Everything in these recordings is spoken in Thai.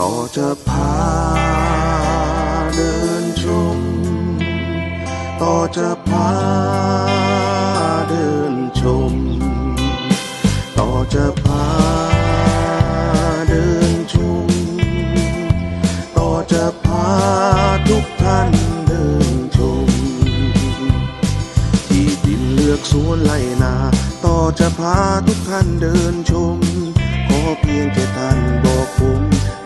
ต่อจะพาเดินชม ต่อจะพาเดินชม ต่อจะพาเดินชม ต่อจะพาทุกท่านเดินชม ที่ดินเลือกสวนไลนา ต่อจะพาทุกท่านเดินชม ขอเพียงแค่ท่าน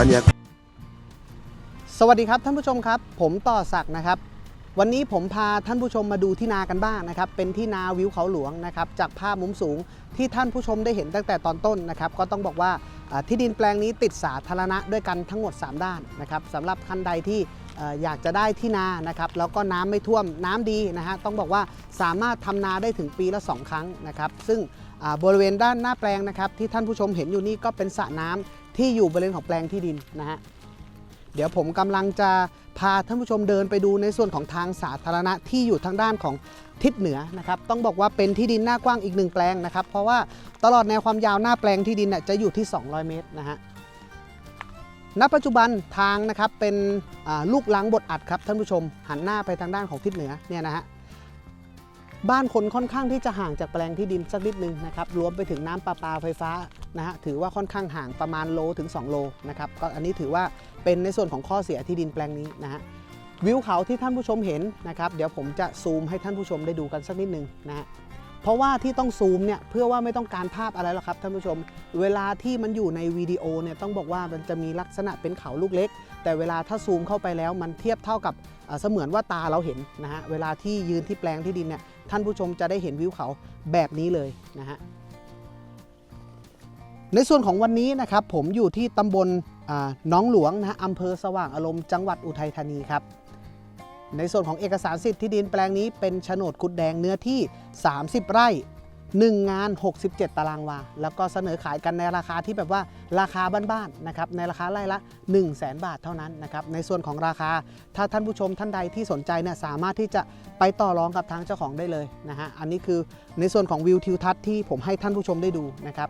บรรยากาศสวัสดีครับท่านผู้ชมครับ ผมต่อศักดิ์นะครับ วันนี้ผมพาท่านผู้ชมมาดูที่นากันบ้างนะครับ เป็นที่นาวิวเขาหลวงนะครับ จากภาพมุมสูงที่ท่านผู้ชมได้เห็นตั้งแต่ตอนต้นนะครับ ก็ต้องบอกว่าที่ดินแปลงนี้ติดสาธารณะด้วยกันทั้งหมด 3 ด้านนะครับสำหรับท่านใดที่อยากจะได้ที่นานะครับแล้วก็น้ำไม่ท่วมน้ำดีนะฮะต้องบอกว่าสามารถทำนาได้ถึงปีละ 2 ครั้งนะครับ ซึ่งบริเวณด้านหน้าแปลงนะครับที่ท่านผู้ชมเห็นอยู่นี่ก็เป็นสระน้ำ ที่อยู่บริเวณของแปลงที่ดินนะฮะเดี๋ยวผมกำลังจะพาท่านผู้ชมเดินไปดูในส่วนของทางสาธารณะที่อยู่ทางด้านของทิศเหนือนะครับ ต้องบอกว่าเป็นที่ดินหน้ากว้างอีกหนึ่งแปลงนะครับ เพราะว่าตลอดแนวความยาวหน้าแปลงที่ดินน่ะจะอยู่ที่ 200 เมตรนะฮะณปัจจุบันทางนะครับเป็นลูกลังบดอัดครับท่านผู้ชมหันหน้าไปทางด้านของทิศเหนือเนี่ยนะฮะ บ้านคนค่อนข้างที่จะห่างจากแปลงที่ดินสักนิดนึงนะครับรวมไปถึงน้ำประปาไฟฟ้านะฮะถือว่าค่อนข้างห่างประมาณโลถึง 2 โลนะครับก็อันนี้ถือว่าเป็นในส่วนของข้อเสียที่ดินแปลงนี้นะฮะวิวเขาที่ท่านผู้ชมเห็นนะครับเดี๋ยวผมจะซูมให้ท่านผู้ชมได้ดูกันสักนิดนึงนะฮะเพราะว่าที่ต้องซูมเนี่ยเพื่อว่าไม่ต้องการภาพอะไรหรอกครับท่านผู้ชม เวลาที่มันอยู่ในวิดีโอเนี่ยต้องบอกว่ามันจะมีลักษณะเป็นเขาลูกเล็ก แต่เวลาถ้าซูมเข้าไปแล้วมันเทียบเท่ากับเอ่อเสมือนว่าตาเราเห็นนะฮะเวลาที่ยืนที่แปลงที่ดินเนี่ย ท่านผู้ชมจะได้เห็นวิวเขาแบบนี้เลยนะฮะในส่วนของวันนี้นะครับผมอยู่ที่ตำบลน้องหลวงนะฮะอำเภอสว่างอารมณ์จังหวัดอุทัยธานีครับในส่วนของเอกสารสิทธิ์ที่ดินแปลงนี้เป็นโฉนดกุดแดงเนื้อที่ 30 ไร่ 1 งาน 67 ตารางวา แล้วก็เสนอขายกันในราคาที่แบบว่าราคาบ้านๆนะครับในราคาไร่ละ 1 0 0 0 0แบาทเท่านั้นนะครับในส่วนของราคาถ้าท่านผู้ชมท่านใดที่สนใจเนี่ยสามารถที่จะไปต่อรองกับทางเจ้าของได้เลยนะฮะอันนี้คือในส่วนของวิวทิวทัศน์ที่ผมให้ท่านผู้ชมได้ดูนะครับ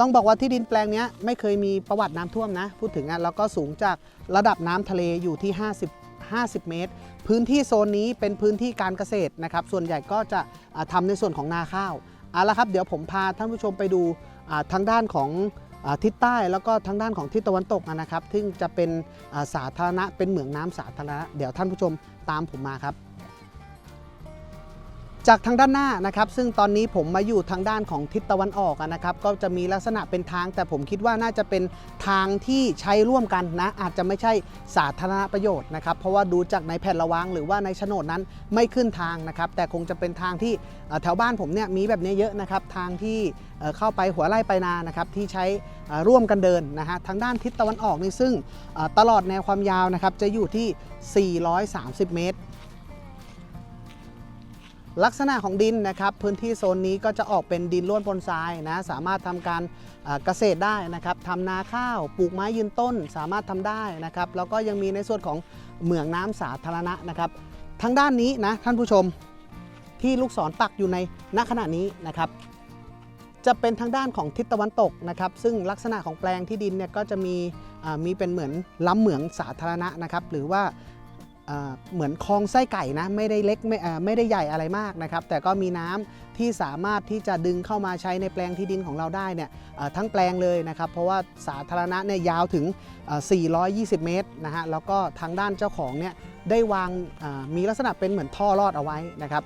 ต้องบอกว่าที่ดินแปลงนี้ไม่เคยมีประวัติน้ำท่วมนะพูดถึงอะแล้วก็สูงจากระดับน้ำทะเลอยู่ที่ 50 50 เมตร พื้นที่โซนนี้เป็นพื้นที่การเกษตรนะครับ ส่วนใหญ่ก็จะอ่าทำในส่วนของนาข้าว เอาละครับเดี๋ยวผมพาท่านผู้ชมไปดูทางด้านของทิศใต้แล้วก็ทางด้านของทิศตะวันตกนะครับ ซึ่งจะเป็นสาธารณะเป็นเหมืองน้ำสาธารณะ เดี๋ยวท่านผู้ชมตามผมมาครับ จากทางด้านหน้านะครับ ซึ่งตอนนี้ผมมาอยู่ทางด้านของทิศตะวันออกนะครับ ก็จะมีลักษณะเป็นทาง แต่ผมคิดว่าน่าจะเป็นทางที่ใช้ร่วมกันนะ อาจจะไม่ใช่สาธารณประโยชน์นะครับ เพราะว่าดูจากในแผ่นระวางหรือว่าในโฉนดนั้นไม่ขึ้นทางนะครับ แต่คงจะเป็นทางที่แถวบ้านผมเนี่ยมีแบบนี้เยอะนะครับ ทางที่เข้าไปหัวไร่ไปนานะครับที่ใช้ร่วมกันเดินนะฮะทางด้านทิศตะวันออกนี่ซึ่งตลอดแนวความยาวนะครับจะอยู่ที่ 430 เมตร ลักษณะของดินนะครับพื้นที่โซนนี้ก็จะออกเป็นดินร่วนปนทรายนะสามารถทำการเกษตรได้นะครับทำนาข้าวปลูกไม้ยืนต้นสามารถทำได้นะครับแล้วก็ยังมีในส่วนของเหมืองน้ำสาธารณะนะครับทางด้านนี้นะท่านผู้ชมที่ลูกศรปักอยู่ในณขณะนี้นะครับ จะเป็นทางด้านของทิศตะวันตกนะครับ ซึ่งลักษณะของแปลงที่ดินเนี่ยก็จะมีมีเป็นเหมือนล้ำเหมืองสาธารณะนะครับ หรือว่า เหมือนคลองไส้ไก่นะไม่ได้เล็กไม่ไม่ได้ใหญ่อะไรมากนะครับแต่ก็มีน้ำที่สามารถที่จะดึงเข้ามาใช้ในแปลงที่ดินของเราได้เนี่ยทั้งแปลงเลยนะครับเพราะว่าสาธารณะเนี่ยยาวถึง 420 เมตรนะฮะแล้วก็ทางด้านเจ้าของเนี่ยได้วางมีลักษณะเป็นเหมือนท่อรอดเอาไว้นะครับ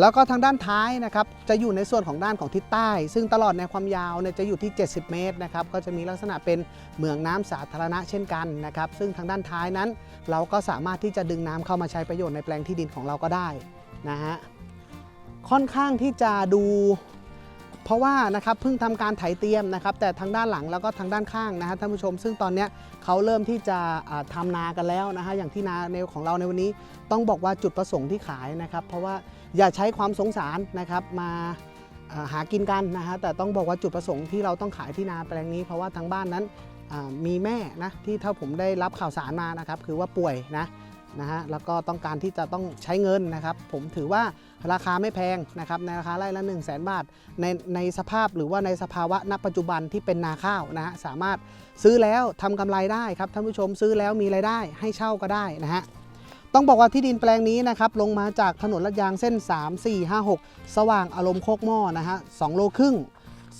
แล้วก็ทางด้านท้ายนะครับจะอยู่ในส่วนของด้านของทิศใต้ ซึ่งตลอดในวความยาวเนี่ยจะอยู่ที่ 70 เมตรนะครับก็จะมีลักษณะเป็นเหมืองน้ำสาธารณะเช่นกันนะครับซึ่งทางด้านท้ายนั้น เราก็สามารถที่จะดึงน้ำเข้ามาใช้ประโยชน์ในแปลงที่ดินของเราก็ได้นะฮะค่อนข้างที่จะดู เพราะว่านะครับเพิ่งทำการไถเตรียมนะครับ แต่ทางด้านหลังแล้วก็ทางด้านข้างนะฮะท่านผู้ชม ซึ่งตอนนี้เขาเริ่มที่จะอ่าทำนากันแล้วนะฮะอย่างที่นาในของเราในวันนี้ ต้องบอกว่าจุดประสงค์ที่ขายนะครับ เพราะว่าอย่าใช้ความสงสารนะครับมาหากินกันนะฮะแต่ต้องบอกว่าจุดประสงค์ที่เราต้องขายที่นาแปลงนี้ เพราะว่าทางบ้านนั้นมีแม่นะที่เท่าผมได้รับข่าวสารมานะครับคือว่าป่วยนะ นะฮะแล้วก็ต้องการที่จะต้องใช้เงินนะครับ ผมถือว่าราคาไม่แพงนะครับในราคาไร่ละ 1 0 0 0 0แบาทในในสภาพหรือว่าในสภาวะณปัจจุบันที่เป็นนาข้าวนะฮะสามารถซื้อแล้วทำกำไรได้ครับท่านผู้ชมซื้อแล้วมีรายได้ให้เช่าก็ได้นะฮะต้องบอกว่าที่ดินแปลงนี้นะครับลงมาจากถนนลาดยางเส้น 3 4 5 6 สว่างอารมณ์โคกหม้อนะฮะ2โลครึ่ง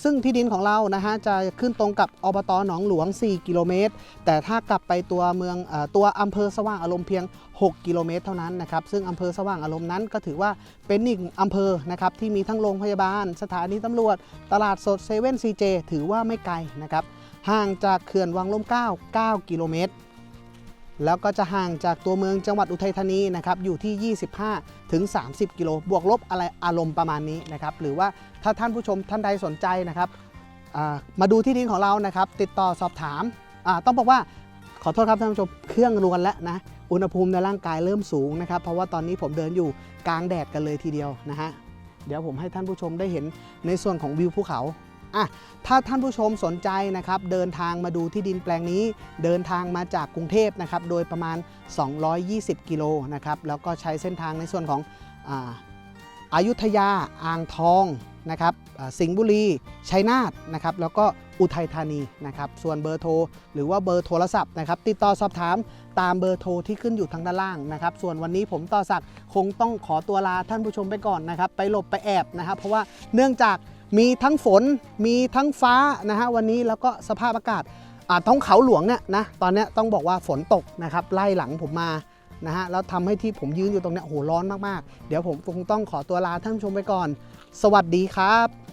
ซึ่งที่ดินของเรานะฮะจะขึ้นตรงกับอบตหนองหลวง 4 กิโลเมตร แต่ถ้ากลับไปตัวเมืองอตัวอำเภอสว่างอารมณ์เพียง 6 กิโลเมตรเท่านั้นนะครับซึ่งอำเภอสว่างอารมณ์นั้นก็ถือว่าเป็นอีกอำเภอนะครับที่มีทั้งโรงพยาบาล สถานีตำรวจ ตลาดสดเซเว่นซีเจถือว่าไม่ไกลนะครับห่างจากเขื่อนวังล่มเกล้า9กิโลเมตร แล้วก็จะห่างจากตัวเมืองจังหวัดอุทัยธานีนะครับอยู่ที่ 25 ถึง 30 กิโล บวกลบอะไรอารมณ์ประมาณนี้นะครับ หรือว่าถ้าท่านผู้ชมท่านใดสนใจนะครับมาดูที่ดินของเรานะครับ ติดต่อสอบถาม ต้องบอกว่าขอโทษครับท่านผู้ชมเครื่องรวนแล้วนะ อุณหภูมิในร่างกายเริ่มสูงนะครับ เพราะว่าตอนนี้ผมเดินอยู่กลางแดดกันเลยทีเดียวนะฮะ เดี๋ยวผมให้ท่านผู้ชมได้เห็นในส่วนของวิวภูเขา อะถ้าท่านผู้ชมสนใจนะครับเดินทางมาดูที่ดินแปลงนี้ เดินทางมาจากกรุงเทพนะครับโดยประมาณ 220 กิโลนะครับแล้วก็ใช้เส้นทางในส่วนของอาอายุทยาอ่างทองนะครับสิงห์บุรีชัยนาทนะครับแล้วก็อุทัยธานีนะครับส่วนเบอร์โทร หรือว่าเบอร์โทรศัพท์นะครับติดต่อสอบถามตามเบอร์โทรที่ขึ้นอยู่ทางด้านล่างนะครับส่วนวันนี้ผมต่อศักคงต้องขอตัวลาท่านผู้ชมไปก่อนนะครับไปหลบไปแอบนะครับเพราะว่าเนื่องจาก มีทั้งฝนมีทั้งฟ้านะฮะวันนี้แล้วก็สภาพอากาศาท้องเขาหลวงเนี่ยนะตอนนี้ต้องบอกว่าฝนตกนะครับไล่หลังผมมานะฮะแล้วทำให้ที่ผมยืนอยู่ตรงเนี้ยโอ้โหร้อนมากๆ เดี๋ยวผมคงต้องขอตัวลาท่านผู้ชมไปก่อน สวัสดีครับ